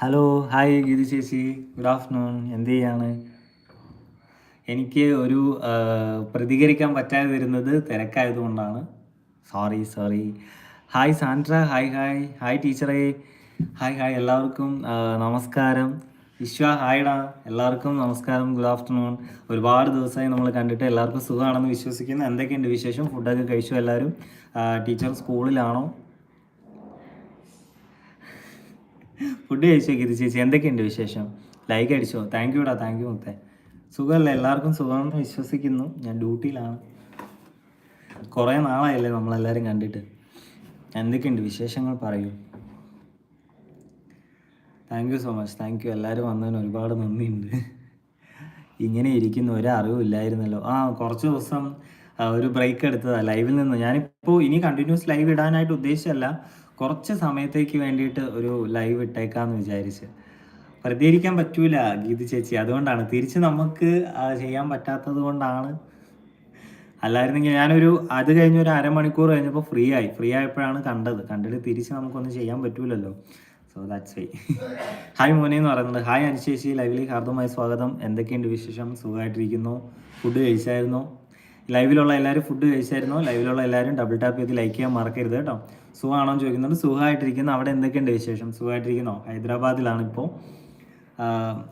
Hello hi Geethu ചേച്ചി. Good afternoon എന്ത് ചെയ്യാണ്? എനിക്ക് ഒരു പ്രതികരിക്കാൻ പറ്റാതെ വരുന്നത് തിരക്കായതുകൊണ്ടാണ് sorry sorry hi Sandra hi hi hi ടീച്ചറേ ഹായ് ഹായ് എല്ലാവർക്കും നമസ്കാരം. വിശ്വ ഹായ്ഡാ എല്ലാവർക്കും നമസ്കാരം. ഗുഡ് ആഫ്റ്റർനൂൺ ഒരുപാട് ദിവസമായി നമ്മൾ കണ്ടിട്ട് എല്ലാവർക്കും സുഖമാണെന്ന് വിശ്വസിക്കുന്നു. എന്തൊക്കെയുണ്ട് വിശേഷം? ഫുഡൊക്കെ കഴിച്ചു എല്ലാവരും? ടീച്ചർ സ്കൂളിലാണോ ഫുഡ് കഴിച്ചോ ഗിരി ചേച്ചി? എന്തൊക്കെയുണ്ട് വിശേഷം? ലൈക്ക് അടിച്ചോ? താങ്ക് യുടാ താങ്ക് യു മുത്തേ. സുഖമല്ലേ? എല്ലാവർക്കും സുഖമാണെന്ന് വിശ്വസിക്കുന്നു. ഞാൻ ഡ്യൂട്ടിയിലാണ്. കുറേ നാളായല്ലേ നമ്മളെല്ലാവരും കണ്ടിട്ട്. എന്തൊക്കെയുണ്ട് വിശേഷങ്ങൾ? പറയൂ. Thank you so much thank you എല്ലാവരും വന്നതിന് ഒരുപാട് നന്ദിയുണ്ട്. ഇങ്ങനെ ഇരിക്കുന്ന. ഒരു അറിവും ഇല്ലായിരുന്നല്ലോ. ആ കുറച്ച് ദിവസം ഒരു ബ്രേക്ക് എടുത്തതാണ് ലൈവിൽ നിന്ന്. ഞാനിപ്പോൾ ഇനി കണ്ടിന്യൂസ് ലൈവ് ഇടാനായിട്ട് ഉദ്ദേശിച്ചല്ല കുറച്ച് സമയത്തേക്ക് വേണ്ടിയിട്ട് ഒരു ലൈവ് ഇട്ടേക്കാന്ന് വിചാരിച്ച്. പ്രതികരിക്കാൻ പറ്റൂല ഗീത ചേച്ചി. അതുകൊണ്ടാണ്. തിരിച്ച് നമുക്ക് ചെയ്യാൻ പറ്റാത്തത് കൊണ്ടാണ്. അല്ലായിരുന്നെങ്കിൽ ഞാനൊരു അത് കഴിഞ്ഞ ഒരു അരമണിക്കൂർ കഴിഞ്ഞപ്പോൾ ഫ്രീ ആയി. ഫ്രീ ആയപ്പോഴാണ് കണ്ടത്. കണ്ടിട്ട് തിരിച്ച് നമുക്കൊന്നും ചെയ്യാൻ പറ്റൂലല്ലോ. സോ ദാറ്റ്സ് വൈ ഹായ് മോനെ എന്ന് പറയുന്നത്. ഹായ് അനുശേഷി ലൈവിലേക്ക് ഹാർദമായ സ്വാഗതം. എന്തൊക്കെയുണ്ട് വിശേഷം? സുഖമായിട്ടിരിക്കുന്നു. ഫുഡ് കഴിച്ചായിരുന്നോ? ലൈവിലുള്ള എല്ലാവരും ഫുഡ് കഴിച്ചായിരുന്നോ? ലൈവിലുള്ള എല്ലാവരും ഡബിൾ ടാപ്പ് ചെയ്ത് ലൈക്ക് ചെയ്യാൻ മറക്കരുത് കേട്ടോ. സുഖമാണോ എന്ന് ചോദിക്കുന്നുണ്ട്. സുഖമായിട്ടിരിക്കുന്നു. അവിടെ എന്തൊക്കെയുണ്ട് വിശേഷം? സുഖമായിട്ടിരിക്കുന്നോ? ഹൈദരാബാദിലാണ് ഇപ്പോൾ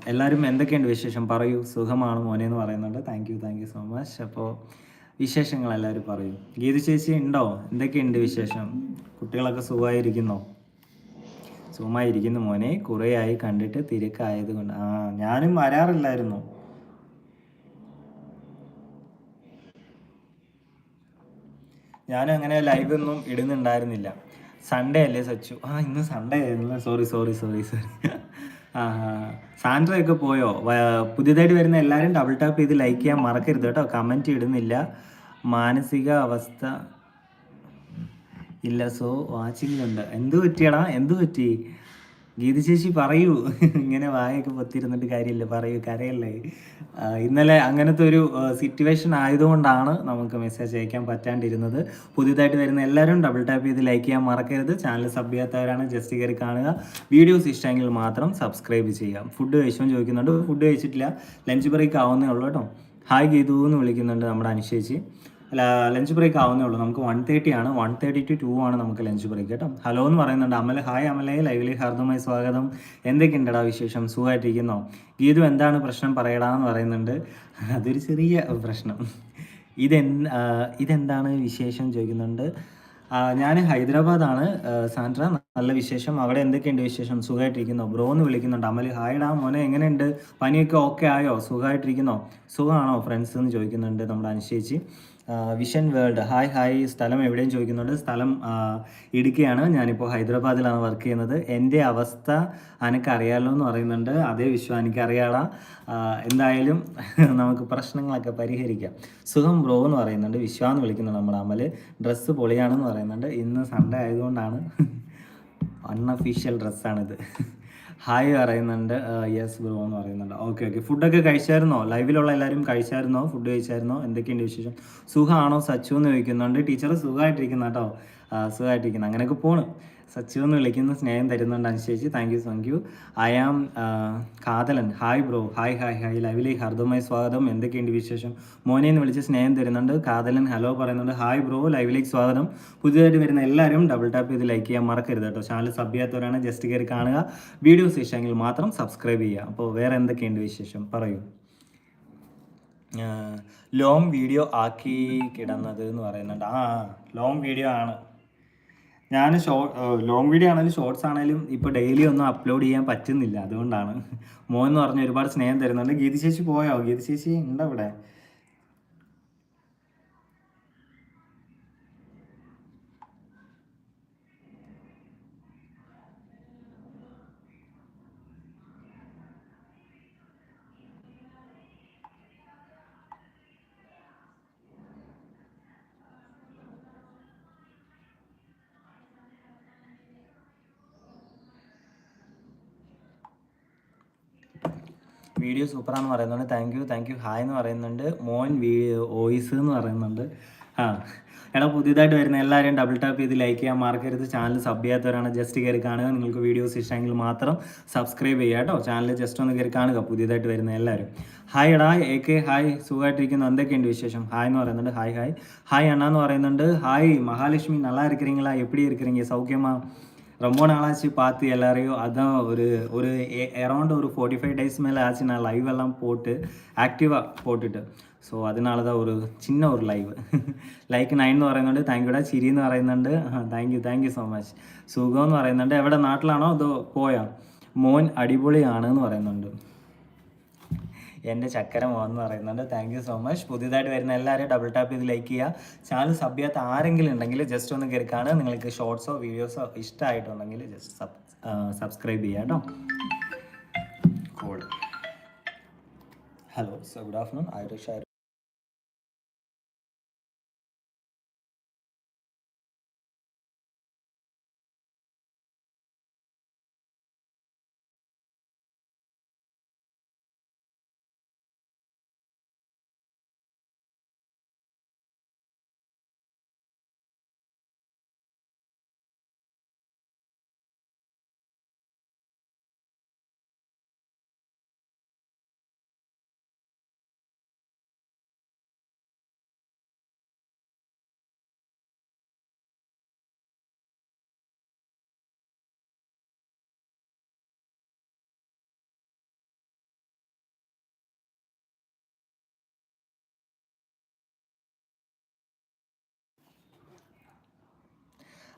എല്ലാവരും എന്തൊക്കെയുണ്ട് വിശേഷം? പറയൂ. സുഖമാണ് മോനെ എന്ന് പറയുന്നുണ്ട്. Thank you thank you so much അപ്പോൾ വിശേഷങ്ങൾ എല്ലാവരും പറയൂ. ഗീത ചേച്ചി ഉണ്ടോ? എന്തൊക്കെയുണ്ട് വിശേഷം? കുട്ടികളൊക്കെ സുഖമായിരിക്കുന്നോ? സുഖമായിരിക്കുന്നു മോനെ. കുറേ ആയി കണ്ടിട്ട് തിരക്കായത് കൊണ്ട് ആ ഞാനും വരാറില്ലായിരുന്നു. ഞാനും അങ്ങനെ ലൈവ് ഒന്നും ഇടുന്നുണ്ടായിരുന്നില്ല. സൺഡേ അല്ലേ സച്ചു? ആ ഇന്ന് സൺഡേ ആയിരുന്നു സോറി സോറി സോറി സോറി ആ സാൻഡ്ര ഒക്കെ പോയോ? പുതിയതായിട്ട് വരുന്ന എല്ലാവരും ഡബിൾ ടാപ്പ് ചെയ്ത് ലൈക്ക് ചെയ്യാൻ മറക്കരുത് കേട്ടോ. കമന്റ് ഇടുന്നില്ല. മാനസിക അവസ്ഥ ഇല്ല. സോ വാച്ചിങ്ങിലുണ്ട് എന്ത് പറ്റിയടാ? എന്ത് പറ്റി? ഗീത ചേച്ചി പറയൂ. ഇങ്ങനെ വായൊക്കെ പൊത്തിരുന്നിട്ട് കാര്യമില്ല. പറയൂ കരയല്ലേ? ഇന്നലെ അങ്ങനത്തെ ഒരു സിറ്റുവേഷൻ ആയതുകൊണ്ടാണ് നമുക്ക് മെസ്സേജ് അയക്കാൻ പറ്റാണ്ടിരുന്നത്. പുതിയതായിട്ട് വരുന്ന എല്ലാവരും ഡബിൾ ടാപ്പ് ചെയ്ത് ലൈക്ക് ചെയ്യാൻ മറക്കരുത്. ചാനൽ സബ് ചെയ്യാത്തവരാണ് ജസ്റ്റ് കയറി കാണുക. വീഡിയോസ് ഇഷ്ടമെങ്കിൽ മാത്രം സബ്സ്ക്രൈബ് ചെയ്യാം ഫുഡ് കഴിച്ചോ ചോദിക്കുന്നുണ്ട് ഫുഡ് കഴിച്ചിട്ടില്ല? ലഞ്ച് ബ്രേക്ക് ആവുന്നേ ഉള്ളൂ കേട്ടോ. ഹായ് ഗീതു എന്ന് വിളിക്കുന്നുണ്ട് നമ്മുടെ അല്ല ലഞ്ച് ബ്രേക്ക് ആവുന്നേ ഉള്ളൂ. നമുക്ക് വൺ തേർട്ടി ആണ്. വൺ തേർട്ടി ടു ടു ആണ് നമുക്ക് ലഞ്ച് ബ്രേക്ക് കേട്ടോ. ഹലോ എന്ന് പറയുന്നുണ്ട്. അമല ഹായ് അമലെ. ലൈവ്ലി ഹാർദമായി സ്വാഗതം. എന്തൊക്കെയുണ്ടടാ വിശേഷം? സുഖമായിട്ടിരിക്കുന്നോ? ഗീതു എന്താണ് പ്രശ്നം പറയടാന്ന് പറയുന്നുണ്ട്. അതൊരു ചെറിയ പ്രശ്നം. ഇതെന്ത് ഇതെന്താണ് വിശേഷം ചോദിക്കുന്നുണ്ട്. ഞാൻ ഹൈദരാബാദാണ്. സാൻഡ്ര നല്ല വിശേഷം. അവിടെ എന്തൊക്കെയുണ്ട് വിശേഷം? സുഖമായിട്ടിരിക്കുന്നോ? ബ്രോ എന്ന് വിളിക്കുന്നുണ്ട്. അമൽ ഹായ്ഡാ മോനെ എങ്ങനെയുണ്ട്? പനിയൊക്കെ ഓക്കെ ആയോ? സുഖമായിട്ടിരിക്കുന്നോ? സുഖമാണോ? ഫ്രണ്ട്സ് എന്ന് ചോദിക്കുന്നുണ്ട് നമ്മുടെ അനുശേച്ചി. വിഷൻ വേൾഡ് ഹായ് ഹായ് സ്ഥലം എവിടെയും ചോദിക്കുന്നുണ്ട്? സ്ഥലം ഇടുക്കിയാണ്. ഞാനിപ്പോൾ ഹൈദരാബാദിലാണ് വർക്ക് ചെയ്യുന്നത്. എന്റെ അവസ്ഥ എനിക്കറിയാലോ എന്ന് പറയുന്നുണ്ട്. അതേ വിശ്വം എനിക്കറിയാളാ എന്തായാലും നമുക്ക് പ്രശ്നങ്ങളൊക്കെ പരിഹരിക്കാം. സുഖം ബ്രോ എന്ന് പറയുന്നുണ്ട്. വിശ്വ എന്ന് വിളിക്കുന്നുണ്ട് നമ്മുടെ അമൽ. ഡ്രസ്സ് പൊളിയാണെന്ന് പറയുന്നുണ്ട്. ഇന്ന് സൺഡേ ആയതുകൊണ്ടാണ് അൺഅഫീഷ്യൽ ഡ്രസ്സാണിത് ഹായ് പറയുന്നുണ്ട്. യെസ് ബ്രോ എന്ന് പറയുന്നുണ്ട്. ഓക്കെ ഓക്കെ ഫുഡൊക്കെ കഴിച്ചായിരുന്നോ? ലൈവിലുള്ള എല്ലാവരും കഴിച്ചായിരുന്നോ? ഫുഡ് കഴിച്ചായിരുന്നോ? എന്തൊക്കെയുണ്ട് വിശേഷം? സുഖമാണോ സച്ചു എന്ന് ചോദിക്കുന്നുണ്ട്. ടീച്ചർ സുഖമായിട്ടിരിക്കുന്ന കേട്ടോ സുഖമായിട്ടിരിക്കുന്നു. അങ്ങനെയൊക്കെ പോണ്. സച്ചു എന്ന് വിളിക്കുന്ന സ്നേഹം തരുന്നുണ്ട് അനുശേഷി. Thank you thank you I am Kathalan. Hi bro hi hi hi ലൈവിലേക്ക് ഹർദമായി സ്വാഗതം. എന്തൊക്കെയുണ്ട് വിശേഷം? മോനെ എന്ന് വിളിച്ച് സ്നേഹം തരുന്നുണ്ട്. കാതലൻ ഹലോ പറയുന്നുണ്ട്. ഹായ് ബ്രോ ലൈവിലേക്ക് സ്വാഗതം. പുതിയതായിട്ട് വരുന്ന എല്ലാവരും ഡബിൾ ടാപ്പ് ചെയ്ത് ലൈക്ക് ചെയ്യാൻ മറക്കരുത് കേട്ടോ. ചാനൽ സബ് ചെയ്യാത്തവരാണ് ജസ്റ്റ് കയറി കാണുക. വീഡിയോസ് ഇഷ്ടമെങ്കിൽ മാത്രം സബ്സ്ക്രൈബ് ചെയ്യുക. അപ്പോൾ വേറെ എന്തൊക്കെയുണ്ട് വിശേഷം? പറയൂ. ലോങ് വീഡിയോ ആക്കി കിടന്നത് എന്ന് പറയുന്നുണ്ട്. ആ ലോങ് വീഡിയോ ആണ്. ഞാൻ ഷോർട്ട് ലോങ് വീഡിയോ ആണെങ്കിലും ഷോർട്സ് ആണെങ്കിലും ഇപ്പോൾ ഡെയിലി ഒന്നും അപ്ലോഡ് ചെയ്യാൻ പറ്റുന്നില്ല. അതുകൊണ്ടാണ്. മോൻ എന്ന് പറഞ്ഞ് ഒരുപാട് സ്നേഹം തരുന്നുണ്ട്. ഗീതിശേഷി പോയോ? ഗീതിശേഷി ഉണ്ടോ ഇവിടെ വീഡിയോ സൂപ്പറാന്ന് പറയുന്നുണ്ട് thank you thank you hi എന്ന് പറയുന്നുണ്ട് മോൻ വീഡിയോ വോയിസ് എന്ന് പറയുന്നുണ്ട് ആ എടാ പുതിയതായിട്ട് വരുന്ന എല്ലാവരും ഡബിൾ ടാപ്പ് ചെയ്ത് ലൈക്ക് ചെയ്യാൻ മറക്കരുത് ചാനൽ സബ് ചെയ്യാത്തവരാണ് ജസ്റ്റ് കയറി കാണുക നിങ്ങൾക്ക് വീഡിയോസ് ഇഷ്ടമെങ്കിൽ മാത്രം സബ്സ്ക്രൈബ് ചെയ്യുക കേട്ടോ ചാനൽ ജസ്റ്റ് ഒന്ന് കയറി കാണുക പുതിയതായിട്ട് വരുന്ന എല്ലാവരും ഹായ് എടാ എ കെ ഹായ് സുഖമായിട്ടിരിക്കുന്നു എന്തൊക്കെയുണ്ട് വിശേഷം ഹായ് എന്ന് പറയുന്നുണ്ട് ഹായ് ഹായ് ഹായ് അണ്ണ എന്ന് പറയുന്നുണ്ട് ഹായ് മഹാലക്ഷ്മി நல்லா இருக்கிறீங்களா எப்படி இருக்கிறீங்க சௌக்கியமா ரொம்ப நாளாச்சு பார்த்து எல்லாரையும் அதான் ஒரு ஒரு அரௌண்ட் ஒரு ஃபோர்ட்டி ஃபைவ் டேஸ் மேலே ஆச்சு. நான் லைவ் எல்லாம் போட்டு ஆக்டிவாக போட்டுட்டு. സോ അതിനാണ് ഒരു ചിന്ന ഒരു ലൈവ് ലൈക്ക് നയൻ എന്ന് പറയുന്നുണ്ട് താങ്ക്യൂടാ ചിരി എന്ന് പറയുന്നുണ്ട് thank you thank you so much സുഖം എന്ന് പറയുന്നുണ്ട് എവിടെ നാട്ടിലാണോ അതോ പോയാ? മോൻ അടിപൊളിയാണ് എന്ന് പറയുന്നുണ്ട് എന്റെ ചക്കര എന്ന് പറയുന്നുണ്ട്. താങ്ക് യു സോ മച്ച് പുതിയതായിട്ട് വരുന്ന എല്ലാവരും ഡബിൾ ടാപ്പ് ചെയ്ത് ലൈക്ക് ചെയ്യുക. ചാനൽ സബ് ചെയ്യാത്ത ആരെങ്കിലും ഉണ്ടെങ്കിൽ ജസ്റ്റ് ഒന്ന് കയറി കാണുക. നിങ്ങൾക്ക് ഷോർട്സോ വീഡിയോസോ ഇഷ്ടമായിട്ടുണ്ടെങ്കിൽ ജസ്റ്റ് സബ് സബ്സ്ക്രൈബ് ചെയ്യുക കേട്ടോ. Call hello so good afternoon ആയി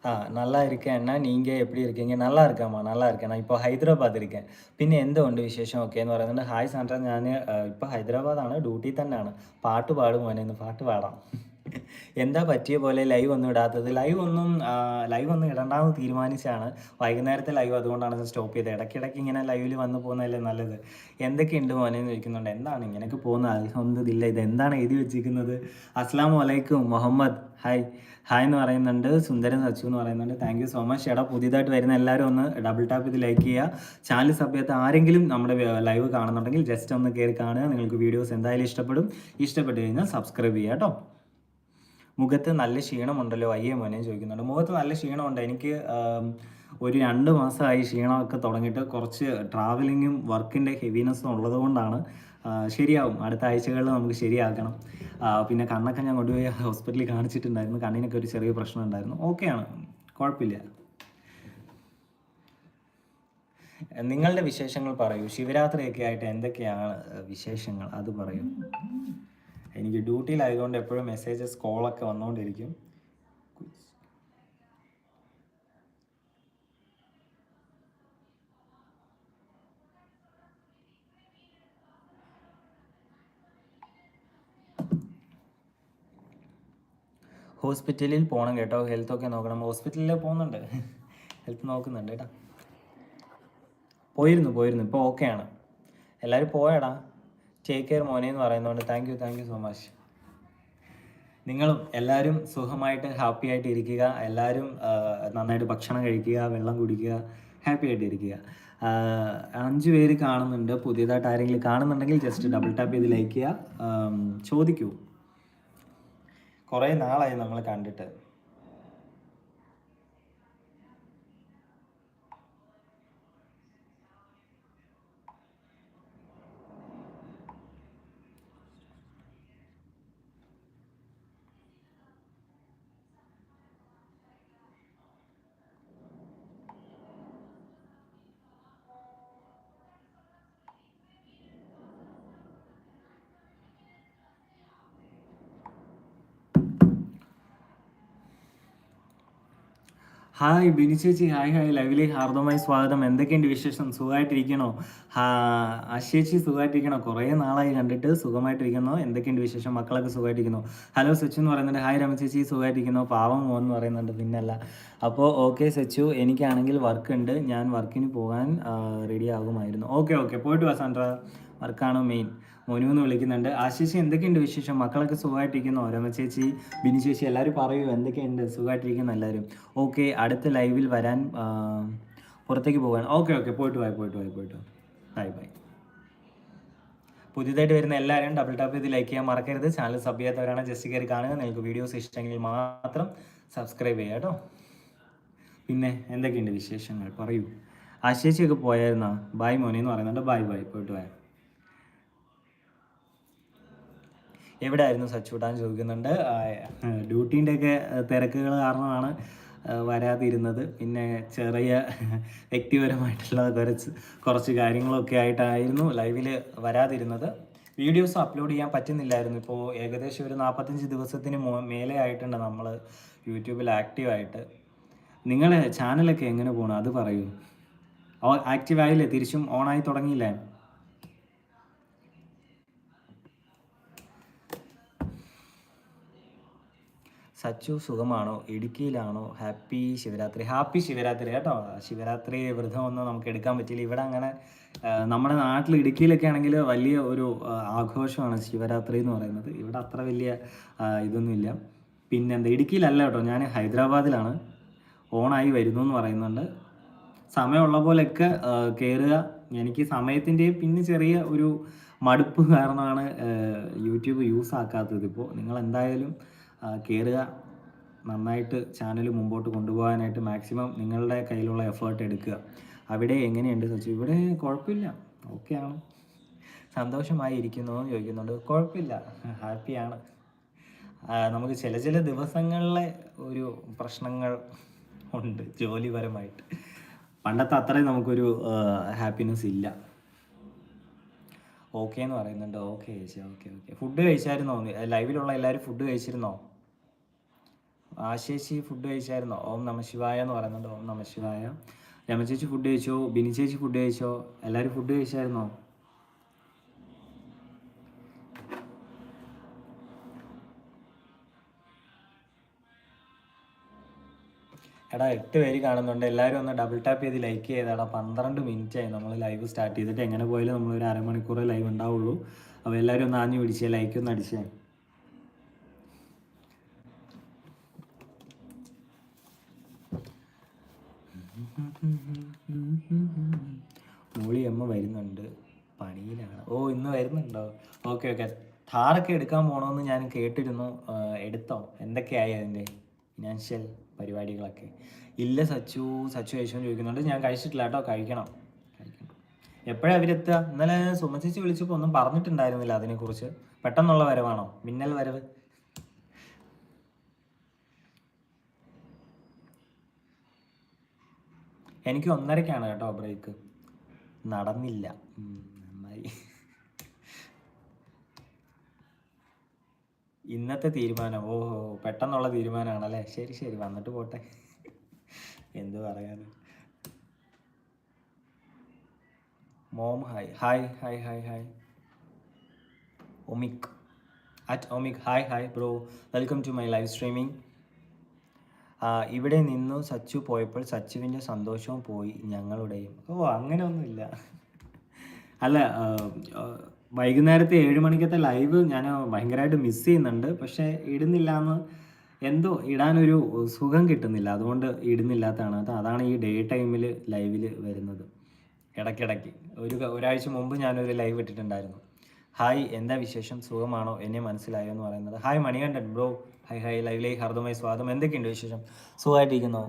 ஆ நல்லா இருக்கேன் அண்ணா நீங்கள் எப்படி இருக்கீங்க நல்லா இருக்கேம்மா நல்லா இருக்கேன் நான் ഇപ്പോൾ ഹൈദരാബാദ് ഇരിക്കാൻ പിന്നെ എന്തുകൊണ്ട് വിശേഷം ഒക്കെ എന്ന് പറയുന്നുണ്ട് ഹായ് സാൻഡ്ര ഞാൻ ഇപ്പോൾ ഹൈദരാബാദാണ് ഡ്യൂട്ടി തന്നെയാണ് പാട്ട് പാടും മോനെ ഇന്ന് പാട്ട് പാടാം എന്താ പറ്റിയ പോലെ ലൈവ് ഒന്നും ഇടാത്തത് ലൈവ് ഒന്നും ലൈവ് ഒന്നും ഇടണ്ടാന്ന് തീരുമാനിച്ചാണ് വൈകുന്നേരത്തെ ലൈവ് അതുകൊണ്ടാണ് സ്റ്റോപ്പ് ചെയ്തത് ഇടയ്ക്കിടയ്ക്ക് ഇങ്ങനെ ലൈവിൽ വന്ന് പോകുന്നതല്ലേ നല്ലത് എന്തൊക്കെയുണ്ട് മോനെ എന്ന് ചോദിക്കുന്നുണ്ട് എന്താണ് ഇങ്ങനെയൊക്കെ പോകുന്നത് ഒന്നും ഇല്ല ഇത് എന്താണ് എഴുതി വെച്ചിരിക്കുന്നത് അസ്സാം വലൈക്കും മുഹമ്മദ് ഹായ് ഹായ് എന്ന് പറയുന്നുണ്ട് സുന്ദരൻ സച്ചു എന്ന് പറയുന്നുണ്ട്. താങ്ക് യു സോ മച്ച് എടാ പുതിയതായിട്ട് വരുന്ന എല്ലാവരും ഒന്ന് ഡബിൾ ടാപ്പ് ചെയ്ത് ലൈക്ക് ചെയ്യുക. ചാനൽ സഭ്യത്ത് ആരെങ്കിലും നമ്മുടെ ലൈവ് കാണുന്നുണ്ടെങ്കിൽ ജസ്റ്റ് ഒന്ന് കയറി കാണുക. നിങ്ങൾക്ക് വീഡിയോസ് എന്തായാലും ഇഷ്ടപ്പെടും. ഇഷ്ടപ്പെട്ട് കഴിഞ്ഞാൽ സബ്സ്ക്രൈബ് ചെയ്യുക കേട്ടോ. മുഖത്ത് നല്ല ക്ഷീണമുണ്ടല്ലോ? അയ്യേ മോനെ ചോദിക്കുന്നുണ്ട്. മുഖത്ത് നല്ല ക്ഷീണമുണ്ട്. എനിക്ക് ഒരു രണ്ട് മാസമായി ക്ഷീണമൊക്കെ തുടങ്ങിയിട്ട് കുറച്ച് ട്രാവലിങ്ങും വർക്കിന്റെ ഹെവിനെസ്സും ഉള്ളത് കൊണ്ടാണ് ആ, ശരിയാവും. അടുത്ത ആഴ്ചകളിൽ നമുക്ക് ശരിയാക്കണം. പിന്നെ കണ്ണൊക്കെ ഞാൻ കൊണ്ടുപോയി ഹോസ്പിറ്റലിൽ കാണിച്ചിട്ടുണ്ടായിരുന്നു. കണ്ണിനൊക്കെ ഒരു ചെറിയ പ്രശ്നം ഉണ്ടായിരുന്നു. ഓക്കെയാണ് കുഴപ്പമില്ല. നിങ്ങളുടെ വിശേഷങ്ങൾ പറയൂ. ശിവരാത്രിയൊക്കെ ആയിട്ട് എന്തൊക്കെയാണ് വിശേഷങ്ങൾ? അത് പറയൂ. എനിക്ക് ഡ്യൂട്ടിയിലായതുകൊണ്ട് എപ്പോഴും മെസ്സേജസ് കോളൊക്കെ വന്നുകൊണ്ടിരിക്കും. ഹോസ്പിറ്റലിൽ പോകണം കേട്ടോ. ഹെൽത്ത് ഒക്കെ നോക്കണം. ഹോസ്പിറ്റലിൽ പോകുന്നുണ്ട്. ഹെൽത്ത് നോക്കുന്നുണ്ട് കേട്ടോ. പോയിരുന്നു പോയിരുന്നു. ഇപ്പോൾ ഓക്കെയാണ് എല്ലാവരും പോയടാ. ടേക്ക് കെയർ മോനെ എന്ന് പറയുന്നതുകൊണ്ട് thank you thank you so much നിങ്ങളും എല്ലാവരും സുഖമായിട്ട് ഹാപ്പി ആയിട്ട് ഇരിക്കുക. എല്ലാവരും നന്നായിട്ട് ഭക്ഷണം കഴിക്കുക വെള്ളം കുടിക്കുക ഹാപ്പി ആയിട്ട് ഇരിക്കുക. അഞ്ച് പേര് കാണുന്നുണ്ട്. പുതിയതായിട്ട് ആരെങ്കിലും കാണുന്നുണ്ടെങ്കിൽ ജസ്റ്റ് ഡബിൾ ടാപ്പ് ചെയ്ത് ലൈക്ക് ചെയ്യുക. ചോദിക്കൂ. കുറേ നാളായി നമ്മൾ കണ്ടിട്ട്. ഹായ് ബിനി ചേച്ചി ഹായ് ഹായ്. ലൈവിലേക്ക് ഹാർദമായി സ്വാഗതം. എന്തൊക്കെയുണ്ട് വിശേഷം? സുഖമായിട്ടിരിക്കണോ? ഹാ അശേച്ചി സുഖമായിട്ടിരിക്കണോ? കുറേ നാളായി കണ്ടിട്ട് സുഖമായിട്ടിരിക്കുന്നു. എന്തൊക്കെയുണ്ട് വിശേഷം? മക്കളൊക്കെ സുഖമായിട്ടിരിക്കുന്നു. ഹലോ സച്ചു എന്ന് പറയുന്നുണ്ട്. ഹായ് രമ ചേച്ചി. സുഖമായിട്ടിരിക്കുന്നു. പാവം എന്ന് പറയുന്നുണ്ട്. പിന്നല്ല. അപ്പോൾ ഓക്കെ സച്ചു. എനിക്കാണെങ്കിൽ വർക്ക് ഉണ്ട്. ഞാൻ വർക്കിന് പോകാൻ റെഡി ആകുമായിരുന്നു. Okay okay. പോയിട്ട് വാ വർക്കാണ് മെയിൻ മോനു എന്ന് വിളിക്കുന്നുണ്ട്. ആശിഷ് എന്തൊക്കെയുണ്ട് വിശേഷം? മക്കളൊക്കെ സുഖമായിട്ടിരിക്കുന്നു. ഓരോ ചേച്ചി ബിനി ചേച്ചി എല്ലാവരും പറയൂ എന്തൊക്കെയുണ്ട്? സുഖമായിട്ടിരിക്കുന്നു എല്ലാവരും. ഓക്കെ അടുത്ത ലൈവിൽ വരാൻ പുറത്തേക്ക് പോകാൻ ഓക്കെ ഓക്കെ പോയിട്ട് പോയി പോയിട്ട് പോയി പോയിട്ട് ബൈ ബൈ. പുതിയതായിട്ട് വരുന്ന എല്ലാവരും ഡബിൾ ടാപ്പ് ചെയ്ത് ലൈക്ക് ചെയ്യാൻ മറക്കരുത്. ചാനൽ സബ് ചെയ്യാത്തവരാണ് ജസ്റ്റ് കയറി കാണുക. നിങ്ങൾക്ക് വീഡിയോസ് ഇഷ്ടമെങ്കിൽ മാത്രം സബ്സ്ക്രൈബ് ചെയ്യുക കേട്ടോ. പിന്നെ എന്തൊക്കെയുണ്ട് വിശേഷങ്ങൾ? പറയൂ. ആശേച്ചിയൊക്കെ പോയായിരുന്നോ? ബായ് മോനെ എന്ന് പറയുന്നുണ്ട്. ബായ് ബായ് പോയിട്ട് പോയാൽ എവിടെ ആയിരുന്നു സച്ചൂട്ടാൻ ചോദിക്കുന്നുണ്ട്. ഡ്യൂട്ടീന്റെ ഒക്കെ തിരക്കുകൾ കാരണമാണ് വരാതിരുന്നത്. പിന്നെ ചെറിയ വ്യക്തിപരമായിട്ടുള്ള കുറച്ച് കുറച്ച് കാര്യങ്ങളൊക്കെ ആയിട്ടായിരുന്നു ലൈവിൽ വരാതിരുന്നത്. വീഡിയോസ് അപ്ലോഡ് ചെയ്യാൻ പറ്റുന്നില്ലായിരുന്നു. ഇപ്പോൾ ഏകദേശം ഒരു നാൽപ്പത്തഞ്ച് ദിവസത്തിന് മേലെ ആയിട്ടുണ്ട് നമ്മൾ യൂട്യൂബിൽ ആക്റ്റീവായിട്ട്. നിങ്ങളുടെ ചാനലൊക്കെ എങ്ങനെ പോകണം അത് പറയൂ. ആക്റ്റീവ് ആയില്ലേ തിരിച്ചും ഓണായി തുടങ്ങിയില്ലേ? സച്ചു സുഖമാണോ? ഇടുക്കിയിലാണോ? ഹാപ്പി ശിവരാത്രി. ഹാപ്പി ശിവരാത്രി കേട്ടോ. ശിവരാത്രി വ്രതമൊന്നും നമുക്ക് എടുക്കാൻ പറ്റില്ല. ഇവിടെ അങ്ങനെ നമ്മുടെ നാട്ടിൽ ഇടുക്കിയിലൊക്കെ ആണെങ്കിൽ വലിയ ഒരു ആഘോഷമാണ് ശിവരാത്രി എന്ന് പറയുന്നത്. ഇവിടെ അത്ര വലിയ ഇതൊന്നുമില്ല. പിന്നെന്താ ഇടുക്കിയിലല്ല കേട്ടോ. ഞാൻ ഹൈദരാബാദിലാണ്. ഓണായി വരുന്നു എന്ന് പറയുന്നുണ്ട്. സമയമുള്ള പോലെയൊക്കെ കയറുക എനിക്ക് സമയത്തിന്റെയും പിന്നെ ചെറിയ ഒരു മടുപ്പ് കാരണമാണ് യൂട്യൂബ് യൂസ് ആക്കാത്തത് ഇപ്പോൾ. നിങ്ങൾ എന്തായാലും കയറുക നന്നായിട്ട് ചാനൽ മുമ്പോട്ട് കൊണ്ടുപോകാനായിട്ട് മാക്സിമം നിങ്ങളുടെ കയ്യിലുള്ള എഫേർട്ട് എടുക്കുക. അവിടെ എങ്ങനെയുണ്ട് ചോദിച്ചു ഇവിടെ കുഴപ്പമില്ല. ഓക്കെയാണ് സന്തോഷമായി ഇരിക്കുന്നു എന്ന് ചോദിക്കുന്നുണ്ട്. കുഴപ്പമില്ല. ഹാപ്പിയാണ് നമുക്ക് ചില ചില ദിവസങ്ങളിലെ ഒരു പ്രശ്നങ്ങൾ ഉണ്ട് ജോലിപരമായിട്ട്. പണ്ടത്തെ അത്രയും നമുക്കൊരു ഹാപ്പിനെസ് ഇല്ല. ഓക്കെ എന്ന് പറയുന്നുണ്ട്. ഓക്കെ ചേച്ചി ഓക്കെ ഓക്കെ ഫുഡ് കഴിച്ചായിരുന്നോ? ലൈവിലുള്ള എല്ലാവരും ഫുഡ് കഴിച്ചിരുന്നോ? ആശേച്ചി ഫുഡ് കഴിച്ചായിരുന്നോ? ഓം നമ ശിവായ എന്ന് പറയുന്നുണ്ട്. ഓം നമ ശിവായ. രമചേച്ചി ഫുഡ് കഴിച്ചോ? ബിനി ചേച്ചി ഫുഡ് കഴിച്ചോ? എല്ലാവരും ഫുഡ് കഴിച്ചായിരുന്നോ? എടാ എട്ട് പേര് കാണുന്നുണ്ട്. എല്ലാവരും ഒന്ന് ഡബിൾ ടാപ്പ് ചെയ്ത് ലൈക്ക് ചെയ്താടാ. പന്ത്രണ്ട് മിനിറ്റ് ആയി. നമ്മൾ ലൈവ് സ്റ്റാർട്ട് ചെയ്തിട്ട് എങ്ങനെ പോയാലും നമ്മൾ ഒരു അരമണിക്കൂർ ലൈവ് ഉണ്ടാവുള്ളൂ. അപ്പോൾ എല്ലാവരും ഒന്ന് ആഞ്ഞു പിടിച്ചേ ലൈക്ക് ഒന്ന് അടിച്ചേ. മൂളിയമ്മ വരുന്നുണ്ട്. പണിയിലാണ്. ഓ ഇന്ന് വരുന്നുണ്ടോ? Okay okay. ഥാറൊക്കെ എടുക്കാൻ പോകണമെന്ന് ഞാൻ കേട്ടിരുന്നു. എടുത്തോ? എന്തൊക്കെയായി അതിന്റെ ഫിനാൻഷ്യൽ പരിപാടികളൊക്കെ? ഇല്ല സച്ചു. സച്ചു കഴിച്ചോ ചോദിക്കുന്നുണ്ട്. ഞാൻ കഴിച്ചിട്ടില്ല കേട്ടോ. കഴിക്കണം. എപ്പോഴാണ് അവരെത്തുക ഇന്നലെ സുമചേച്ചി വിളിച്ചപ്പോൾ ഒന്നും പറഞ്ഞിട്ടുണ്ടായിരുന്നില്ല അതിനെക്കുറിച്ച്. പെട്ടെന്നുള്ള വരവാണോ? മിന്നൽ വരവ്. എനിക്ക് ഒന്നരക്കാണ് കേട്ടോ ബ്രേക്ക്. നടന്നില്ല. ഇന്നത്തെ തീരുമാനം. ഓഹോ പെട്ടെന്നുള്ള തീരുമാനമാണല്ലേ? ശരി ശരി വന്നിട്ട് പോട്ടെ. എന്ത് പറയാൻ mom hi hi hi hi hi ഒമിക്. At ഒമിക്. Hi hi bro welcome to my live streaming ഇവിടെ നിന്നു സച്ചു പോയപ്പോൾ സച്ചുവിന്റെ സന്തോഷവും പോയി ഞങ്ങളുടെയും. ഓ അങ്ങനെയൊന്നുമില്ല. അല്ല വൈകുന്നേരത്തെ ഏഴ് മണിക്കത്തെ ലൈവ് ഞാൻ ഭയങ്കരമായിട്ട് മിസ് ചെയ്യുന്നുണ്ട്. പക്ഷേ ഇടുന്നില്ല എന്ന് എന്തോ ഇടാനൊരു സുഖം കിട്ടുന്നില്ല. അതുകൊണ്ട് ഇടുന്നില്ലാത്തതാണ്. അത് അതാണ് ഈ ഡേ ടൈമിൽ ലൈവിൽ വരുന്നത്. ഇടയ്ക്കിടയ്ക്ക്. ഒരു ഒരാഴ്ച മുമ്പ് ഞാനൊരു ലൈവ് ഇട്ടിട്ടുണ്ടായിരുന്നു. ഹായ് എന്താ വിശേഷം? സുഖമാണോ? എന്നെ മനസ്സിലായോ എന്ന് പറയുന്നത്. Hi Manikandan. Bro hi hi ലൈവിലേക്ക് ഹർദമായി സ്വാഗതം. എന്തൊക്കെയുണ്ട് വിശേഷം? സുഖമായിട്ടിരിക്കുന്നു?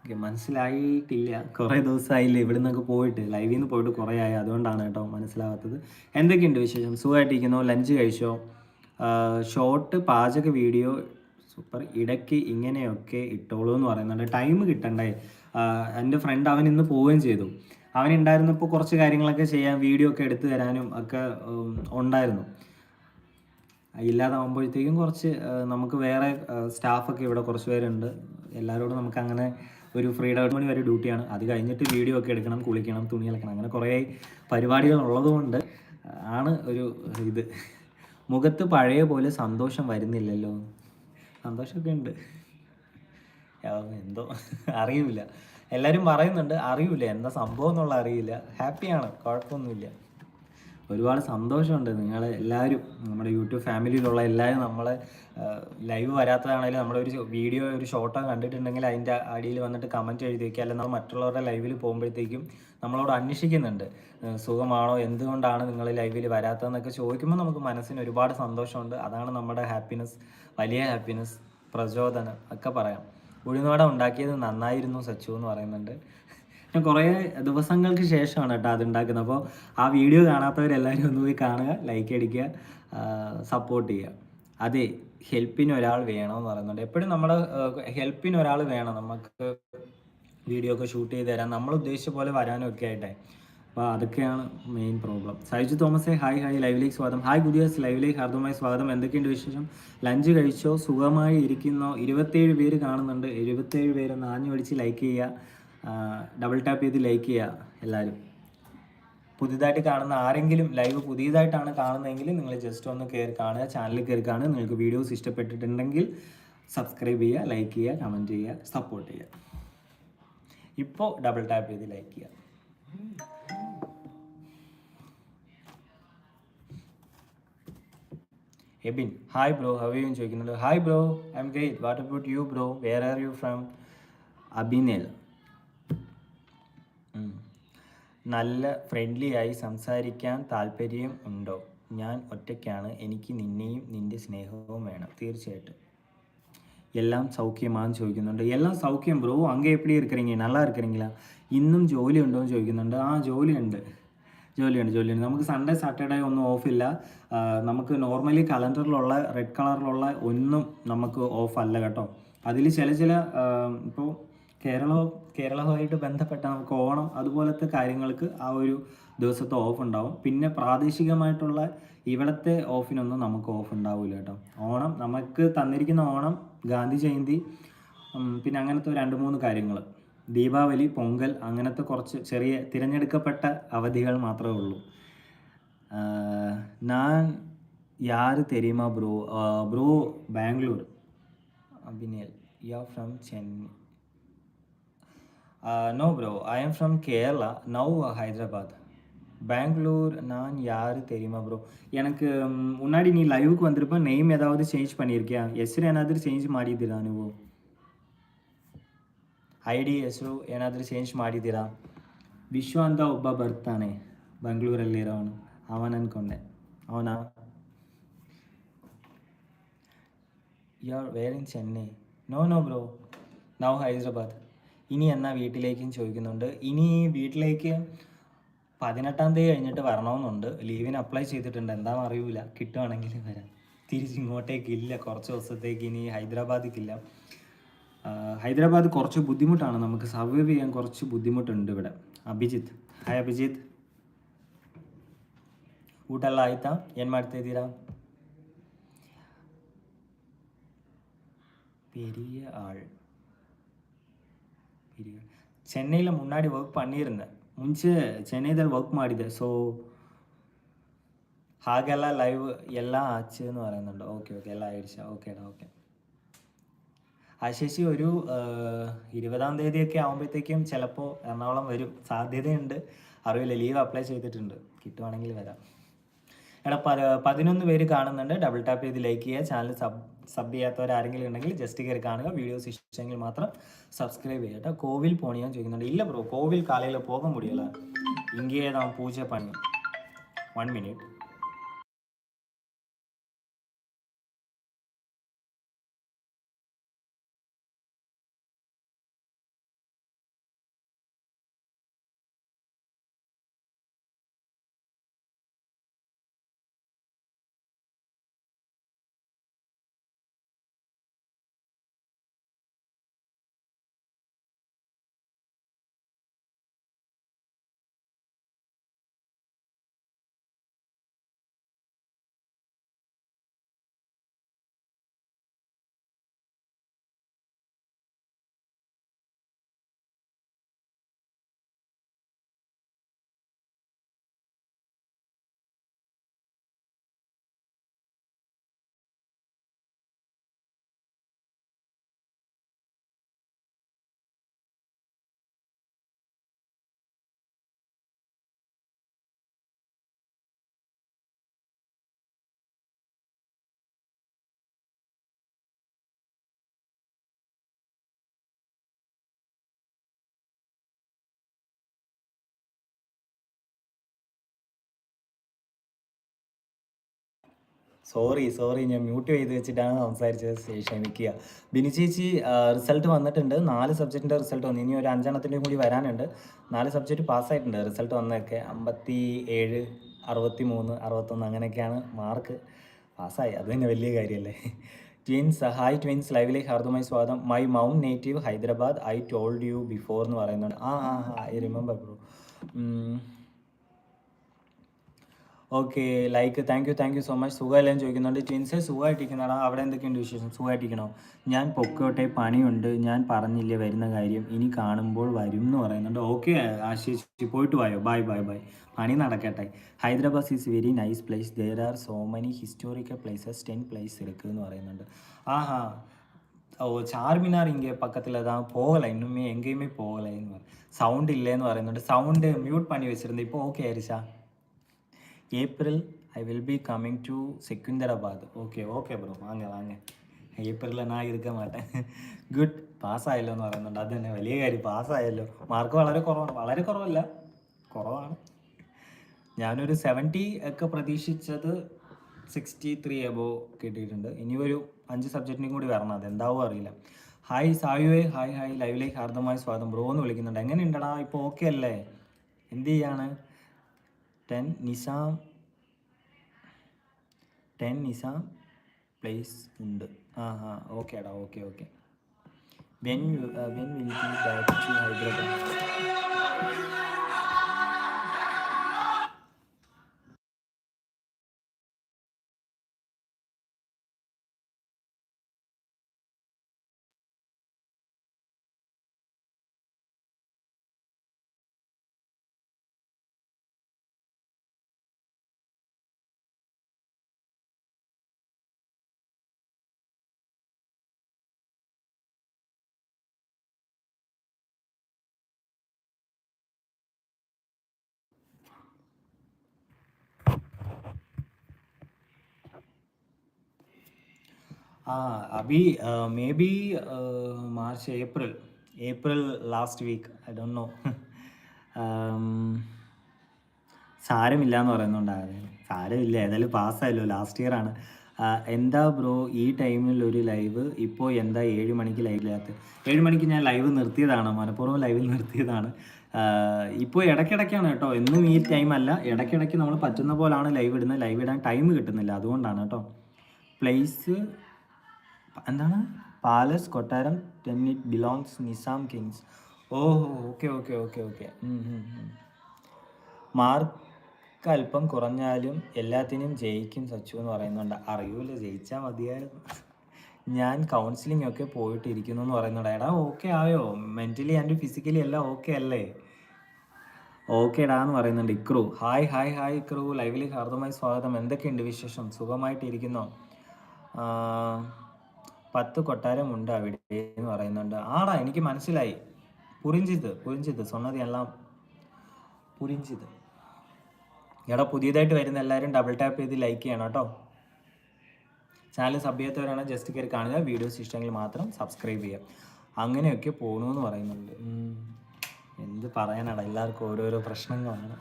ഓക്കെ മനസ്സിലായിട്ടില്ല. കുറേ ദിവസമായില്ലേ ഇവിടെ നിന്നൊക്കെ പോയിട്ട്. ലൈവിൽ നിന്ന് പോയിട്ട് കുറേ ആയി. അതുകൊണ്ടാണ് കേട്ടോ മനസ്സിലാവാത്തത്. എന്തൊക്കെയുണ്ട് വിശേഷം? സുഖമായിട്ടിരിക്കുന്നു? ലഞ്ച് കഴിച്ചോ? ഷോർട്ട് പാചക വീഡിയോ സൂപ്പർ ഇടയ്ക്ക് ഇങ്ങനെയൊക്കെ ഇട്ടോളൂ എന്ന് പറയുന്നുണ്ട്. ടൈം കിട്ടണ്ടേ? എന്റെ ഫ്രണ്ട് അവൻ ഇന്ന് പോവുകയും ചെയ്തു. അവൻ ഉണ്ടായിരുന്നപ്പോൾ കുറച്ച് കാര്യങ്ങളൊക്കെ ചെയ്യാൻ വീഡിയോ ഒക്കെ എടുത്തു തരാനും ഒക്കെ ഉണ്ടായിരുന്നു. ഇല്ലാതാവുമ്പോഴത്തേക്കും കുറച്ച് നമുക്ക് വേറെ സ്റ്റാഫൊക്കെ ഇവിടെ കുറച്ച് പേരുണ്ട്. എല്ലാവരോടും നമുക്ക് അങ്ങനെ ഒരു ഫ്രീഡം മണി വരെ ഡ്യൂട്ടിയാണ് അത് കഴിഞ്ഞിട്ട് വീഡിയോ ഒക്കെ എടുക്കണം കുളിക്കണം തുണി അലക്കണം അങ്ങനെ കുറേ പരിപാടികൾ ഉള്ളതുകൊണ്ട് ആണ് ഒരു ഇത്. മുഖത്ത് പഴയ പോലെ സന്തോഷം വരുന്നില്ലല്ലോ. സന്തോഷമൊക്കെ ഉണ്ട്. എന്തോ അറിയില്ല എല്ലാവരും പറയുന്നുണ്ട് അറിയില്ല എന്താ സംഭവം എന്നുള്ള അറിയില്ല. ഹാപ്പിയാണ് കുഴപ്പമൊന്നുമില്ല. ഒരുപാട് സന്തോഷമുണ്ട് നിങ്ങൾ എല്ലാവരും. നമ്മുടെ യൂട്യൂബ് ഫാമിലിയിലുള്ള എല്ലാവരും നമ്മളെ ലൈവ് വരാത്തതാണെങ്കിലും നമ്മുടെ ഒരു വീഡിയോ ഒരു ഷോർട്ടോ കണ്ടിട്ടുണ്ടെങ്കിൽ അതിന്റെ അടിയിൽ വന്നിട്ട് കമന്റ് എഴുതി വയ്ക്കുക അല്ലെങ്കിൽ നമ്മൾ മറ്റുള്ളവരുടെ ലൈവിൽ പോകുമ്പോഴത്തേക്കും നമ്മളോട് അന്വേഷിക്കുന്നുണ്ട്. സുഖമാണോ? എന്തുകൊണ്ടാണ് നിങ്ങൾ ലൈവിൽ വരാത്തതെന്നൊക്കെ ചോദിക്കുമ്പോൾ നമുക്ക് മനസ്സിന് ഒരുപാട് സന്തോഷമുണ്ട്. അതാണ് നമ്മുടെ ഹാപ്പിനെസ് വലിയ ഹാപ്പിനെസ് പ്രചോദനം ഒക്കെ പറയാം. ഉഴുന്നുവട ഉണ്ടാക്കിയത് നന്നായിരുന്നു സച്ചു എന്ന് പറയുന്നുണ്ട്. ഞാൻ കുറേ ദിവസങ്ങൾക്ക് ശേഷമാണ് കേട്ടോ അത് ഉണ്ടാക്കുന്നത്. അപ്പോൾ ആ വീഡിയോ കാണാത്തവരെല്ലാവരും ഒന്ന് പോയി കാണുക ലൈക്ക് അടിക്കുക സപ്പോർട്ട് ചെയ്യുക. അതെ ഹെൽപ്പിന് ഒരാൾ വേണമെന്ന് പറയുന്നുണ്ട്. എപ്പോഴും നമ്മൾ ഹെൽപ്പിന് ഒരാൾ വേണം. നമുക്ക് വീഡിയോ ഒക്കെ ഷൂട്ട് ചെയ്ത് തരാൻ നമ്മൾ ഉദ്ദേശിച്ച പോലെ വരാനൊക്കെ ആയിട്ടെ. അപ്പോൾ അതൊക്കെയാണ് മെയിൻ പ്രോബ്ലം സൈജു തോമസെ ഹായ് ഹായ് ലൈവിലേക്ക് സ്വാഗതം. ഹായ് ഗുഡിയസ് ലൈവിലേക്ക് ഹാർദമായ സ്വാഗതം. എന്തൊക്കെയുണ്ട് വിശേഷം? ലഞ്ച് കഴിച്ചോ? സുഖമായി ഇരിക്കുന്നോ? ഇരുപത്തേഴ് പേര് കാണുന്നുണ്ട്. എഴുപത്തേഴ് പേര് നാഞ്ഞു പിടിച്ച് ലൈക്ക് ചെയ്യുക. ഡബിൾ ടാപ്പ് ചെയ്ത് ലൈക്ക് ചെയ്യുക എല്ലാവരും. പുതിയതായിട്ട് കാണുന്ന ആരെങ്കിലും ലൈവ് പുതിയതായിട്ടാണ് കാണുന്നതെങ്കിൽ നിങ്ങൾ ജസ്റ്റ് ഒന്ന് കയറി കാണുക ചാനലിൽ കയറി കാണുക. നിങ്ങൾക്ക് വീഡിയോസ് ഇഷ്ടപ്പെട്ടിട്ടുണ്ടെങ്കിൽ സബ്സ്ക്രൈബ് ചെയ്യുക ലൈക്ക് ചെയ്യുക കമന്റ് ചെയ്യുക സപ്പോർട്ട് ചെയ്യുക. ഇപ്പോൾ ഡബിൾ ടാപ്പ് ചെയ്ത് ലൈക്ക് ചെയ്യുക. Abin hi bro how you ചോദിക്കുന്നത് hi bro I am great what about you bro where are you from അഭിനേൽ നല്ല ഫ്രണ്ട്ലി ആയി സംസാരിക്കാൻ താല്പര്യം ഉണ്ടോ? ഞാൻ ഒറ്റയ്ക്കാണ്. എനിക്ക് നിന്നെയും നിന്റെ സ്നേഹവും വേണം. തീർച്ചയായിട്ടും. എല്ലാം സൗഖ്യമാണെന്ന് ചോദിക്കുന്നുണ്ട്. എല്ലാം സൗഖ്യം ബ്രോ? അങ്ങേ എപ്പി இருக்கிறீங்க നല്ലാ இருக்கிறீங்களா ഇന്നും ജോലി ഉണ്ടോ? എന്ന് ചോദിക്കുന്നുണ്ട്. ആ ജോലി ഉണ്ട്. ജോലിയുണ്ട് ജോലിയുണ്ട്. നമുക്ക് സൺഡേ സാറ്റർഡേ ഒന്നും ഓഫില്ല നമുക്ക് നോർമലി കലണ്ടറിലുള്ള റെഡ് കളറിലുള്ള ഒന്നും നമുക്ക് ഓഫ് അല്ല കേട്ടോ. അതിൽ ചില ചില ഇപ്പോൾ കേരളവും കേരളവുമായിട്ട് ബന്ധപ്പെട്ട നമുക്ക് ഓണം അതുപോലത്തെ കാര്യങ്ങൾക്ക് ആ ഒരു ദിവസത്തെ ഓഫ് ഉണ്ടാവും. പിന്നെ പ്രാദേശികമായിട്ടുള്ള ഇവിടുത്തെ ഓഫിനൊന്നും നമുക്ക് ഓഫ് ഉണ്ടാവില്ല കേട്ടോ. ഓണം നമുക്ക് തന്നിരിക്കുന്ന ഓണം ഗാന്ധി ജയന്തി പിന്നെ അങ്ങനത്തെ രണ്ട് മൂന്ന് കാര്യങ്ങൾ ദീപാവലി പൊങ്കൽ അങ്ങനത്തെ കുറച്ച് ചെറിയ തിരഞ്ഞെടുക്കപ്പെട്ട അവധികൾ മാത്രമേ ഉള്ളൂ ഞാൻ യാർ തെരീമ bro bro Bangalore അഭിനയൽ you are from Chennai no bro I am from Kerala now Hyderabad Bangalore நான் யார் தெரியுமா ப்ரோ எனக்கு ம், முன்னாடி நீ லைவுக்கு வந்திருப்ப நேம் ஏதாவது சேஞ்ச் பண்ணியிருக்கியா ಹೆಸರು ಏನಾದರೂ ಚೇಂಜ್ ಮಾಡಿದ್ದೀರಾ ನೀವು ಐ ಡಿ ಹೆಸರು ಏನಾದರೂ ಚೇಂಜ್ ಮಾಡಿದ್ದೀರಾ ವಿಶ್ವ ಅಂತ ಒಬ್ಬ ಬರ್ತಾನೆ ಬೆಂಗಳೂರಲ್ಲಿರೋನು ಅವನ ಅನ್ಕೊಂಡೆ ಅವನ you are where in Chennai no no bro now Hyderabad ഇനി എന്നാ വീട്ടിലേക്കും ചോദിക്കുന്നുണ്ട് ഇനി വീട്ടിലേക്ക് പതിനെട്ടാം തീയതി കഴിഞ്ഞിട്ട് വരണമെന്നുണ്ട് ലീവിന് അപ്ലൈ ചെയ്തിട്ടുണ്ട് എന്താണെന്ന് അറിയൂല കിട്ടുവാണെങ്കിൽ വരാം തിരിച്ച് ഇങ്ങോട്ടേക്ക് ഇല്ല കുറച്ച് ദിവസത്തേക്ക് ഇനി ഹൈദരാബാദിക്കില്ല ആ, ഹൈദരാബാദ് കുറച്ച് ബുദ്ധിമുട്ടാണ്. നമുക്ക് സർവൈവ് ചെയ്യാൻ കുറച്ച് ബുദ്ധിമുട്ടുണ്ട് ഇവിടെ. അഭിജിത്ത്. ഹായ് അഭിജിത്ത്. ഊട്ടല്ല ആയിത്ത. ഞാൻ മാറ്റത്തെഴുതീരാ പെരിയ ആൾ. പെരിയ ചെന്നൈയിലെ മുന്നാടി വർക്ക് പണിയിരുന്നത് മുൻച്ച് ചെന്നൈതൽ വർക്ക് മാടിയത്. സോ ഹാഗെല്ലാം ലൈവ് എല്ലാം അച്ഛന്ന് പറയുന്നുണ്ട്. ഓക്കെ ഓക്കെ എല്ലാം അയച്ച ഓക്കെ ഡാ ഓക്കെ ആ ശശി ഒരു ഇരുപതാം തീയതിയൊക്കെ ആകുമ്പോഴത്തേക്കും ചിലപ്പോൾ എറണാകുളം വരും. സാധ്യതയുണ്ട്. അറിയില്ല ലീവ് അപ്ലൈ ചെയ്തിട്ടുണ്ട്. കിട്ടുവാണെങ്കിൽ വരാം. എടാ പതിനൊന്ന് പേര് കാണുന്നുണ്ട്. ഡബിൾ ടാപ്പ് ചെയ്ത് ലൈക്ക് ചെയ്യുക. ചാനൽ സബ് സബ് ചെയ്യാത്തവർ ആരെങ്കിലും ഉണ്ടെങ്കിൽ ജസ്റ്റ് കയറി കാണുക. വീഡിയോസ് ഇഷ്ടമെങ്കിൽ മാത്രം സബ്സ്ക്രൈബ് ചെയ്യുക കേട്ടോ. കോവിൽ പോണിയാൻ ചോദിക്കുന്നുണ്ട്. ഇല്ല ബ്രോ കോവിൽ കാലയിൽ പോകാൻ മുടിയല്ല. ഇங்கே പൂജ പണി. വൺ മിനിറ്റ് സോറി സോറി ഞാൻ മ്യൂട്ട് ചെയ്ത് വെച്ചിട്ടാണ് സംസാരിച്ചത്. ക്ഷമിക്കുക. ബിനി ചേച്ചി റിസൾട്ട് വന്നിട്ടുണ്ട്. നാല് സബ്ജക്റ്റിന്റെ റിസൾട്ട് വന്നു. ഇനി ഒരു അഞ്ചെണ്ണത്തിന്റെയും കൂടി വരാനുണ്ട്. നാല് സബ്ജക്റ്റ് പാസ്സായിട്ടുണ്ട് റിസൾട്ട് വന്നതൊക്കെ അമ്പത്തി ഏഴ് അറുപത്തി മൂന്ന് അറുപത്തൊന്ന് അങ്ങനെയൊക്കെയാണ് മാർക്ക് പാസ്സായി അത് തന്നെ വലിയ കാര്യമല്ലേ ട്വിൻസ് ഹായ് ട്വിൻസ് ലൈവിലേക്ക് ഹാർദമായി സ്വാഗതം. My mount native Hyderabad I told you before എന്ന് പറയുന്നുണ്ട്. ആ ആ I remember bro okay like thank you thank you so much സുഖമല്ലെന്ന് ചോദിക്കുന്നുണ്ട്. ജിൻസെ സുഖമായിട്ടിരിക്കുന്നതാണ് അവിടെ എന്തൊക്കെയുണ്ട് വിശേഷം? സുഖമായിട്ടിരിക്കണോ? ഞാൻ പൊക്കോട്ടെ പണിയുണ്ട്. ഞാൻ പറഞ്ഞില്ലേ വരുന്ന കാര്യം. ഇനി കാണുമ്പോൾ വരും എന്ന് പറയുന്നുണ്ട്. ഓക്കെ ആശിഷ് പോയിട്ട് വായോ? ബൈ ബൈ ബൈ പണി നടക്കട്ടെ. Hyderabad is very nice place there are so many historical places ten place എടുക്കുക എന്ന് പറയുന്നുണ്ട്. ആഹാ. ഓ ചാർമിനാർ ഇங்கே பக்கத்தில் தான் போகலை இன்னுமே எங்கேயுமே സൗണ്ട് சவுண்ட் എന്ന് പറയുന്നുണ്ട്. സൗണ്ട് മ്യൂട്ട് പണി വെച്ചിരുന്നു. ഇപ്പോൾ okay ആയിരിച്ചാ April I will be coming to Secunderabad okay okay bro வாங்க வாங்க ഏപ്രിലിൽ ഞാൻ ഇരുക്കാൻ മാട്ടെ ഗുഡ് പാസ്സായല്ലോ എന്ന് പറയുന്നുണ്ട് അത് തന്നെ വലിയ കാര്യം പാസ്സായല്ലോ മാർക്ക് വളരെ കുറവാണ് വളരെ കുറവല്ല കുറവാണ് ഞാനൊരു സെവൻറ്റി ഒക്കെ പ്രതീക്ഷിച്ചത് സിക്സ്റ്റി ത്രീ എബോ കിട്ടിയിട്ടുണ്ട് ഇനി ഒരു അഞ്ച് സബ്ജക്റ്റിനും കൂടി വരണം അത് എന്താവോ അറിയില്ല ഹായ് സായുവേ ഹായ് ഹായ് ലൈവിലേക്ക് ഹാർദമായ സ്വാഗതം ബ്രോ എന്ന് വിളിക്കുന്നുണ്ട് എങ്ങനെയുണ്ടടാ ഇപ്പോൾ ഓക്കെ അല്ലേ എന്ത് ചെയ്യാണ് Ten Nizam ten Nizam place ഉണ്ട്. ആ ആ ഓക്കെ എടാ okay okay when when will be back to Hyderabad. Ah Abi may be March April. April last week I do know സാരമില്ല എന്ന് പറയുന്നുണ്ടായിരുന്നു. സാരമില്ല. ഏതായാലും പാസ്സായല്ലോ. ലാസ്റ്റ് ഇയർ ആണ്. എന്താ ബ്രോ ഈ ടൈമിൽ ഒരു ലൈവ് ഇപ്പോൾ എന്താ ഏഴ് മണിക്ക് ലൈവില്ലാത്ത ഏഴ് മണിക്ക് ഞാൻ ലൈവ് നിർത്തിയതാണ്. മനഃപൂർവം ലൈവിൽ നിർത്തിയതാണ്. ഇപ്പോൾ ഇടയ്ക്കിടയ്ക്കാണ് കേട്ടോ. എന്നും ഈ ടൈം അല്ല. ഇടയ്ക്കിടയ്ക്ക് നമ്മൾ പറ്റുന്ന പോലാണ് ലൈവ് ഇടുന്നത്. ലൈവ് ഇടാൻ ടൈം കിട്ടുന്നില്ല. അതുകൊണ്ടാണ് കേട്ടോ. പ്ലേസ് എന്താണ്? പാലസ് കൊട്ടാരം ten it belongs Nizam kings oh okay okay okay. Okay mark അല്പം കുറഞ്ഞാലും എല്ലാത്തിനും ജയിക്കും സച്ചു എന്ന് പറയുന്നുണ്ട്. അറിയൂല ജയിച്ചാൽ മതിയായിരുന്നു. ഞാൻ കൗൺസിലിംഗ് ഒക്കെ പോയിട്ടിരിക്കുന്നു എന്ന് പറയുന്നുണ്ട്. എടാ ഓക്കെ ആയോ? മെന്റലി ആൻഡ് ഫിസിക്കലി എല്ലാം ഓക്കെ അല്ലേ? ഓക്കേടാ എന്ന് പറയുന്നുണ്ട് Ikru. Hi hi hi Ikru. ലൈവിലേക്ക് ഹാർദമായി സ്വാഗതം. എന്തൊക്കെയുണ്ട് വിശേഷം? സുഖമായിട്ടിരിക്കുന്നോ? പത്ത് കൊട്ടാരമുണ്ട് അവിടെ എന്ന് പറയുന്നുണ്ട്. ആടാ എനിക്ക് മനസ്സിലായി. പുരിഞ്ചിത് പുരിഞ്ചിത് സൊണ്ണതി എല്ലാം പുരിഞ്ചിത്. എടാ പുതിയതായിട്ട് വരുന്ന എല്ലാവരും ഡബിൾ ടാപ്പ് ചെയ്ത് ലൈക്ക് ചെയ്യണം കേട്ടോ. ചാനൽ സബ് ചെയ്യാത്തവരാണ് ജസ്റ്റ് കയറി കാണുക. വീഡിയോസ് ഇഷ്ടമെങ്കിൽ മാത്രം സബ്സ്ക്രൈബ് ചെയ്യുക. അങ്ങനെയൊക്കെ പോകണു എന്ന് പറയുന്നുണ്ട് എന്ത് പറയാനാണ് എല്ലാവർക്കും ഓരോരോ പ്രശ്നങ്ങളാണ്.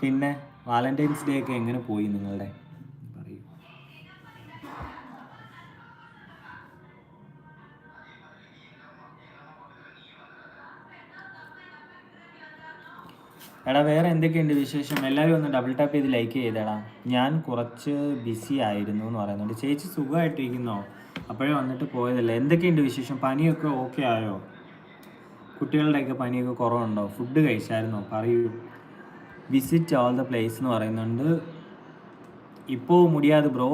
പിന്നെ വാലന്റൈൻസ് ഡേ ഒക്കെ എങ്ങനെ പോയി നിങ്ങളുടെ? എടാ വേറെ എന്തൊക്കെയുണ്ട് വിശേഷം എല്ലാവരും ഒന്ന് ഡബിൾ ടാപ്പ് ചെയ്ത് ലൈക്ക് ചെയ്തേടാ ഞാൻ കുറച്ച് ബിസി ആയിരുന്നു എന്ന് പറയുന്നുണ്ട് ചേച്ചി സുഖമായിട്ടിരിക്കുന്നോ അപ്പോഴേ വന്നിട്ട് പോയതല്ലേ എന്തൊക്കെയുണ്ട് വിശേഷം പനിയൊക്കെ ഓക്കെ ആയോ കുട്ടികളുടെയൊക്കെ പനിയൊക്കെ കുറവുണ്ടോ ഫുഡ് കഴിച്ചായിരുന്നോ പറയൂ വിസിറ്റ് ഓൾ ദ പ്ലേസ് എന്ന് പറയുന്നുണ്ട് ഇപ്പോൾ முடியாது ப்ரோ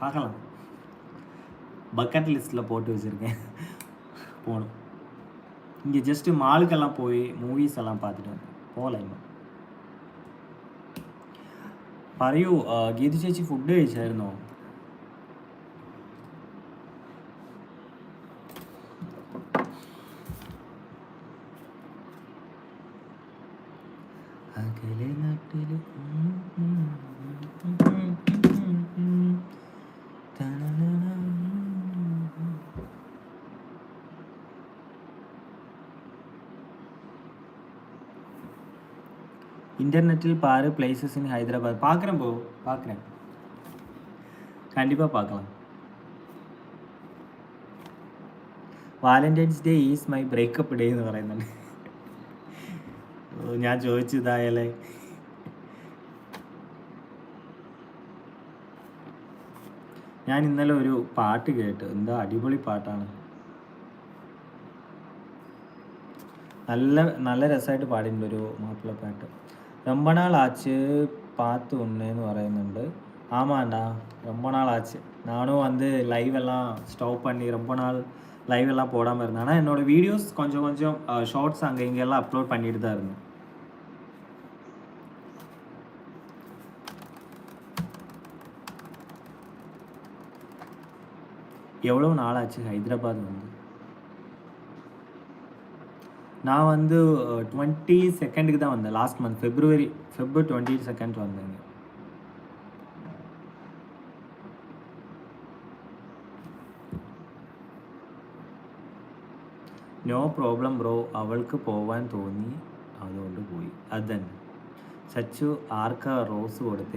பார்க்கலாம் பக்கெட் லிஸ்ட்டில் போட்டு வச்சுருக்கேன் போகணும் இங்கே ஜஸ்ட்டு மாலுக்கெல்லாம் போய் மூவிஸ் எல்லாம் பார்த்துட்டு வந்தேன் പോലായ്മ പറയൂ ഗീതു ചേച്ചി ഫുഡ് കഴിച്ചായിരുന്നോ? അകലെ നാട്ടിൽ இன்டர்நெட்டில் பாரு பிளேசஸ் இன் ஹைதராபாத் பார்க்குறேன் போ பார்க்குறேன் കണ്ടിപ്പാ பார்க்கலாம் Valentine's day is my breakup day എന്ന് പറയുന്നുണ്ട് ഓ, ഞാൻ ചോദിച്ചു ഇതായാലേ ഞാൻ ഇന്നലെ ഒരു പാട്ട് കേട്ടു എന്താ അടിപൊളി പാട്ടാണ് നല്ല നല്ല രസമായിട്ട് പാടിയിട്ടുണ്ട് ഒരു മാപ്പിളപ്പാട്ട് ரொம்ப நாள் ஆச்சு பார்த்து ஒன்றுன்னு പറയുന്നുണ്ട് ஆமாண்டா ரொம்ப நாள் ஆச்சு நானும் வந்து லைவ் எல்லாம் ஸ்டாப் பண்ணி ரொம்ப நாள் லைவ் எல்லாம் போடாமல் இருந்தேன் ஆனால் என்னோட வீடியோஸ் கொஞ்சம் கொஞ்சம் ஷார்ட்ஸ் அங்கே இங்கெல்லாம் அப்லோட் பண்ணிட்டு தான் இருந்தேன் எவ்வளோ நாளாச்சு ஹைதராபாத் வந்து நான் வந்து டுவெண்ட்டி செகண்டுக்கு தான் வந்தேன் last month February February twenty second வந்தேங்க നോ പ്രോബ്ലം ബ്രോ അവൾക്ക് പോവാൻ തോന്നി അതുകൊണ്ട് പോയി അത് തന്നെ ചച്ചു ആർക്കാ റോസ് കൊടുത്തേ